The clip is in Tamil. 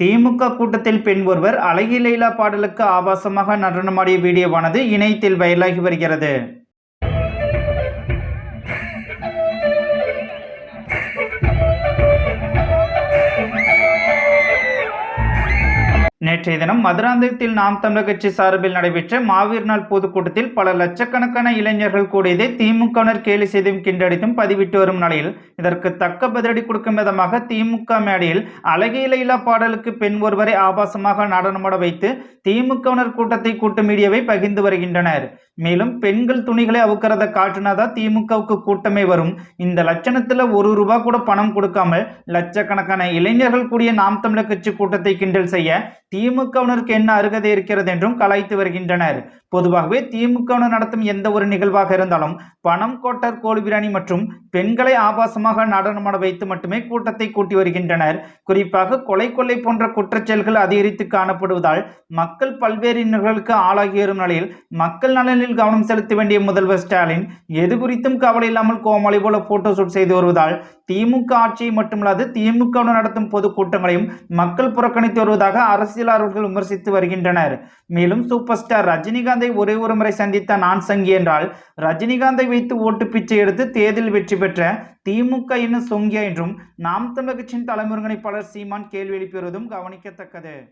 திமுக கூட்டத்தில் பெண் ஒருவர் அழகி லைலா பாடலுக்கு ஆபாசமாக நடனமாடிய வீடியோவானது இணையத்தில் வைரலாகி வருகிறது. நேற்றைய தினம் மதுராந்தகத்தில் நாம் தமிழர் கட்சி சார்பில் நடைபெற்ற மாவீர் நாள் பொதுக்கூட்டத்தில் பல லட்சக்கணக்கான இளைஞர்கள் கூடியதை திமுகவினர் கேலி செய்தும் கிண்டடித்தும் பதிவிட்டு வரும் நிலையில் இதற்கு தக்க பதிலடி கொடுக்கும் விதமாக திமுக மேடையில் அழகிய லைலா பாடலுக்கு பெண் ஒருவரை ஆபாசமாக நடனமாட வைத்து திமுகவினர் கூட்டத்தை கூட்டும் மீடியாவை பகிர்ந்து வருகின்றனர். மேலும் பெண்கள் துணிகளை அவுக்கிறத காட்டுனாதா திமுகவுக்கு கூட்டமே வரும். இந்த லட்சணத்துல ஒரு ரூபா கூட பணம் கொடுக்காமல் லட்சக்கணக்கான இளைஞர்கள் கூடிய நாம் தமிழர் கட்சி கூட்டத்தை கிண்டல் செய்ய திமுகவினருக்கு என்ன அருகதை இருக்கிறது என்றும் கலாய்த்து வருகின்றனர். பொதுவாகவே திமுகவினர் நடத்தும் எந்த ஒரு நிகழ்வாக இருந்தாலும் பணம் கோட்டர் கோழிபிராணி மற்றும் பெண்களை ஆபாசமாக நடனமாட வைத்து மட்டுமே கூட்டத்தை கூட்டி வருகின்றனர். குறிப்பாக கொலை கொள்ளை போன்ற குற்றச்செயல்கள் அதிகரித்து காணப்படுவதால் மக்கள் பல்வேறு இன்னல்களுக்கு ஆளாகி வரும் நிலையில் மக்கள் நலனில் கவனம் செலுத்த வேண்டிய முதல்வர் ஸ்டாலின் எது குறித்தும் கவலை இல்லாமல் கோமாளி போல போட்டோ ஷூட் செய்து வருவதால் திமுக ஆட்சியை மட்டுமல்லாது திமுக நடத்தும் பொதுக்கூட்டங்களையும் மக்கள் புறக்கணித்து வருவதாக அரசியல் அரசியலாளர்கள் விமர்சித்து வருகின்றனர். மேலும் சூப்பர் ஸ்டார் ரஜினிகாந்தை ஒரே ஒரு முறை சந்தித்த நான் சங்கி என்றால் ரஜினிகாந்தை வைத்து ஓட்டு பிச்சை எடுத்து தேர்தல் வெற்றி பெற்ற திமுக இன்னும் சொங்கியா என்றும் நாம் தமிழர் கட்சியின் தலைமை ஒருங்கிணைப்பாளர் சீமான் கேள்வி எழுப்பி வருவதும் கவனிக்கத்தக்கது.